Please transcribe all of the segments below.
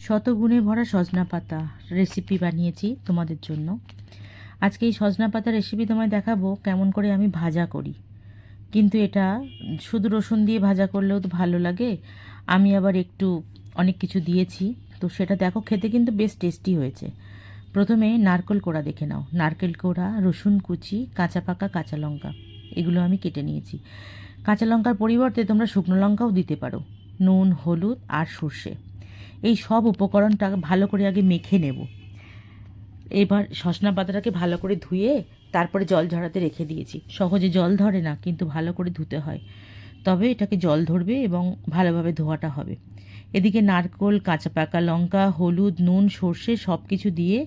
শতগুণে ভরা সজনা পাতা রেসিপি বানিয়েছি তোমাদের জন্য। আজকে এই সজনা পাতা রেসিপি তোমায় দেখাবো কেমন করে আমি ভাজা করি। কিন্তু এটা শুধু রসুন দিয়ে ভাজা করলেও তো ভালো লাগে। আমি আবার একটু অনেক কিছু দিয়েছি। তো সেটা দেখো, খেতে কিন্তু বেশ টেস্টি হয়েছে। প্রথমে নারকেল কোড়া দেখে নাও। নারকেল কোড়া, রসুন কুচি, কাঁচা পাকা কাঁচা লঙ্কা, এগুলো আমি কেটে নিয়েছি। কাঁচা লঙ্কার পরিবর্তে তোমরা শুকনো লঙ্কাও দিতে পারো। নুন, হলুদ আর সর্ষে। এই সব উপকরণটা ভালো করে আগে মেখে নেব। এবার সজনা পাতাটাকে ভালো করে ধুয়ে তারপরে জল ঝরাতে রেখে দিয়েছি। সহজে জল ধরে না, কিন্তু ভালো করে ধুতে হয়। তবে এটাকে জল ধরবে এবং ভালোভাবে ধোয়াটা হবে। এদিকে নারকোল, কাঁচা পাকা লঙ্কা, হলুদ, নুন, সর্ষে সব কিছু দিয়ে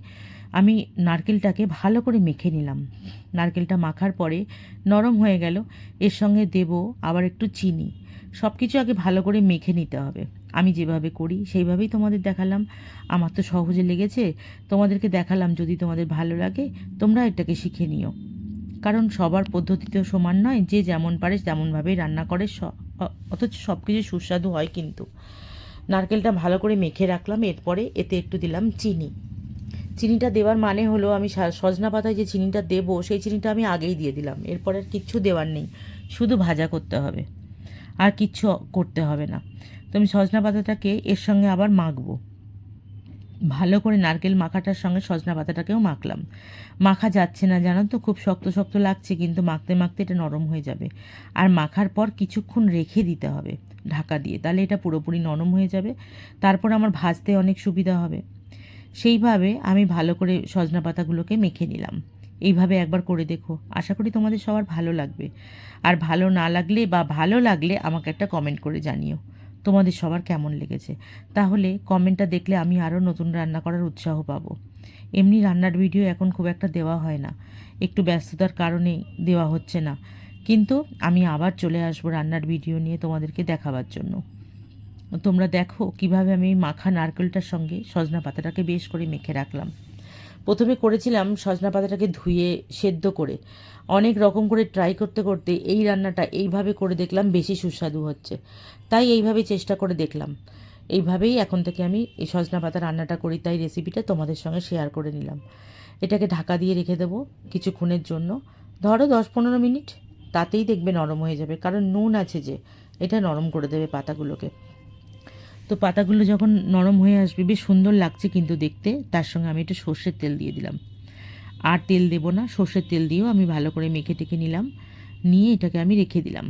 আমি নারকেলটাকে ভালো করে মেখে নিলাম। নারকেলটা মাখার পরে নরম হয়ে গেল। এর সঙ্গে দেব আবার একটু চিনি। সব কিছু আগে ভালো করে মেখে নিতে হবে। আমি যেভাবে করি সেইভাবেই তোমাদের দেখালাম। আমার তো সহজে লেগেছে। তোমাদেরকে দেখালাম যদি তোমাদের ভালো লাগে, তোমরা এটাকে শিখে নিও। কারণ সবার পদ্ধতি তো সমান নয়। যে যেমন পারে তেমনভাবেই রান্না করে। অথচ সব কিছু সুস্বাদু হয় কিন্তু। নারকেলটা ভালো করে মেখে রাখলাম। এরপরে এতে একটু দিলাম চিনি। চিনিটা দেওয়ার মানে হলো আমি সজনা পাতায় যে চিনিটা দেবো, সেই চিনিটা আমি আগেই দিয়ে দিলাম। এরপরে আর কিচ্ছু দেওয়ার নেই। শুধু ভাজা করতে হবে। আর কিচ্ছু করতে হবে না। তো আমি সজনা পাতাটাকে এর সঙ্গে আবার মাখবো। ভালো করে নারকেল মাখাটার সঙ্গে সজনা পাতাটাকেও মাখলাম। মাখা যাচ্ছে না, জানো তো? খুব শক্ত শক্ত লাগছে, কিন্তু মাখতে মাখতে এটা নরম হয়ে যাবে। আর মাখার পর কিছুক্ষণ রেখে দিতে হবে ঢাকা দিয়ে। তাহলে এটা পুরোপুরি নরম হয়ে যাবে। তারপর আমার ভাজতে অনেক সুবিধা হবে। সেইভাবে আমি ভালো করে সজনা পাতাগুলোকে মেখে নিলাম। এইভাবে একবার করে দেখো। আশা করি তোমাদের সবার ভালো লাগবে। আর ভালো না লাগলে বা ভালো লাগলে আমাকে একটা কমেন্ট করে জানিও। তোমাদের সবার কেমন লেগেছে? তাহলে কমেন্টটা দেখলে আমি আরও নতুন রান্না করার উৎসাহ পাবো। এমনি রান্নার ভিডিও এখন খুব একটা দেওয়া হয় না। একটু ব্যস্ততার কারণে দেওয়া হচ্ছে না। কিন্তু আমি আবার চলে আসব রান্নার ভিডিও নিয়ে তোমাদেরকে দেখাবার জন্য। তোমরা দেখো কীভাবে আমি মাখা নারকেলটার সঙ্গে সজনা পাতাটাকে বেশ করে মেখে রাখলাম। প্রথমে করেছিলাম সজনা পাতাটাকে ধুয়ে সেদ্ধ করে। অনেক রকম করে ট্রাই করতে করতে এই রান্নাটা এইভাবে করে দেখলাম বেশি সুস্বাদু হচ্ছে। তাই এইভাবে চেষ্টা করে দেখলাম। এইভাবেই এখন থেকে আমি এই সজনা পাতা রান্নাটা করি, তাই রেসিপিটা তোমাদের সঙ্গে শেয়ার করে নিলাম। এটাকে ঢাকা দিয়ে রেখে দেবো কিছুক্ষণের জন্য। ধরো দশ পনেরো মিনিট। তাতেই দেখবে নরম হয়ে যাবে। কারণ নুন আছে যে, এটা নরম করে দেবে পাতাগুলোকে। তো পাতাগুলো যখন নরম হয়ে আসবে, বেশ সুন্দর লাগছে কিন্তু দেখতে। তার সঙ্গে আমি একটু সর্ষের তেল দিয়ে দিলাম। আর তেল দেবো না, সর্ষের তেল দিয়েও আমি ভালো করে মেখে টেকে নিলাম। নিয়ে এটাকে আমি রেখে দিলাম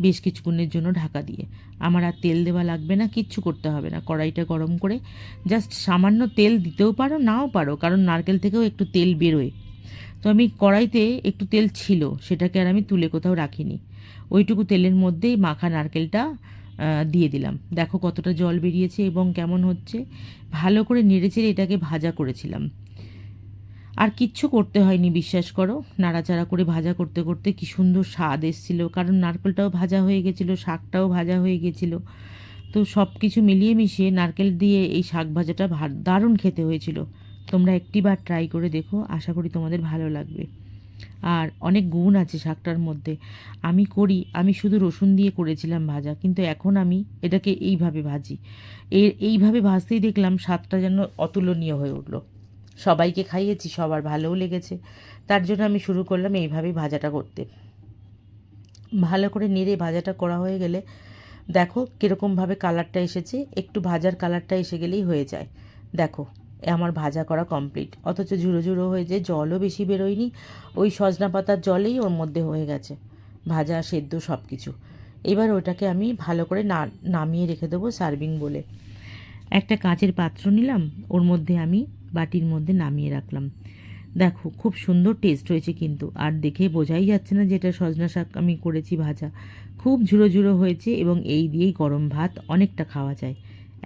বেশ কিছুক্ষণের জন্য ঢাকা দিয়ে। আমার আর তেল দেওয়া লাগবে না, কিচ্ছু করতে হবে না। কড়াইটা গরম করে জাস্ট সামান্য তেল দিতেও পারো, নাও পারো, কারণ নারকেল থেকেও একটু তেল বেরোয়। তো আমি কড়াইতে একটু তেল ছিল, সেটাকে আর আমি তুলে কোথাও রাখিনি। ওইটুকু তেলের মধ্যেই মাখা নারকেলটা দিয়ে দিলাম। দেখো কতটা জল বেরিয়েছে এবং কেমন হচ্ছে। ভালো করে নেড়েচেড়ে এটাকে ভাজা করেছিলাম। আর কিচ্ছু করতে হয়নি, বিশ্বাস করো। নাড়াচাড়া করে ভাজা করতে করতে কি সুন্দর স্বাদ এসছিল। কারণ নারকেলটাও ভাজা হয়ে গেছিল, শাকটাও ভাজা হয়ে গেছিল। তো সব কিছু মিলিয়ে মিশিয়ে নারকেল দিয়ে এই শাক ভাজাটা দারুণ খেতে হয়েছিল। তোমরা একটিবার ট্রাই করে দেখো। আশা করি তোমাদের ভালো লাগবে। আর অনেক গুণ আছে শাকটার মধ্যে। আমি করি, আমি শুধু রসুন দিয়ে করেছিলাম ভাজা, কিন্তু এখন আমি এটাকে এইভাবে ভাজি। এর এইভাবে ভাজতেই দেখলাম স্বাদটা যেন অতুলনীয় হয়ে উঠল। সবাইকে খাইয়েছি, সবার ভালোও লেগেছে। তার জন্য আমি শুরু করলাম এইভাবেই ভাজাটা করতে। ভালো করে নেড়ে ভাজাটা করা হয়ে গেলে দেখো কীরকমভাবে কালারটা এসেছে। একটু ভাজার কালারটা এসে গেলেই হয়ে যায়। দেখো। আমার ভাজা করা কমপ্লিট অথচ ঝুড়ো ঝুড়ো হয়ে যে জলও বেশি বেরোয়নি, ওই সজনা পাতার জলেই ওর মধ্যে হয়ে গেছে। ভাজা, সেদ্ধ সব কিছু এবার ওটাকে আমি ভালো করে না, নামিয়ে রেখে দেবো সার্ভিং বলে। একটা কাঁচের পাত্র নিলাম, ওর মধ্যে আমি বাটির মধ্যে নামিয়ে রাখলাম। দেখো, খুব সুন্দর টেস্ট হয়েছে কিন্তু, আর দেখে বোঝাই যাচ্ছে না যেটা সজনা শাক আমি করেছি ভাজা। খুব ঝুড়ো ঝুড়ো হয়েছে এবং এই দিয়েই গরম ভাত অনেকটা খাওয়া যায়।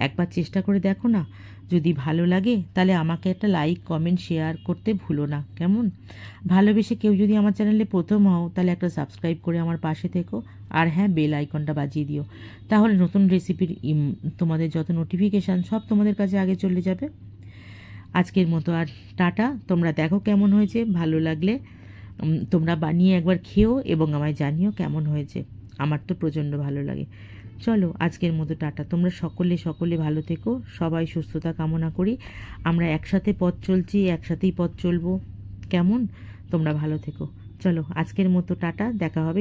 একবার চেষ্টা করে দেখো না। যদি ভালো লাগে, তাহলে আমাকে একটা লাইক কমেন্ট শেয়ার করতে ভুলো না, কেমন? ভালোবেসে কেউ যদি আমার চ্যানেলে প্রথম হও, তাহলে একটা সাবস্ক্রাইব করে আমার পাশে থেকো। আর হ্যাঁ বেল আইকনটা বাজিয়ে দিও। তাহলে নতুন রেসিপির তোমাদের যত নোটিফিকেশান সব তোমাদের কাছে আগে চলে যাবে। আজকের মতো আর টাটা। তোমরা দেখো কেমন হয়েছে। ভালো লাগলে তোমরা বানিয়ে একবার খেও এবং আমায় জানিও কেমন হয়েছে। আমার তো প্রচণ্ড ভালো লাগে। চলো আজকের মতো টাটা। তোমরা সকলে সকলে ভালো থেকো, সবাই সুস্থতা কামনা করি। আমরা একসাথে পথ চলছি, একসাথেই পথ চলবো। কেমন? তোমরা ভালো থেকো। চলো আজকের মতো টাটা, দেখা হবে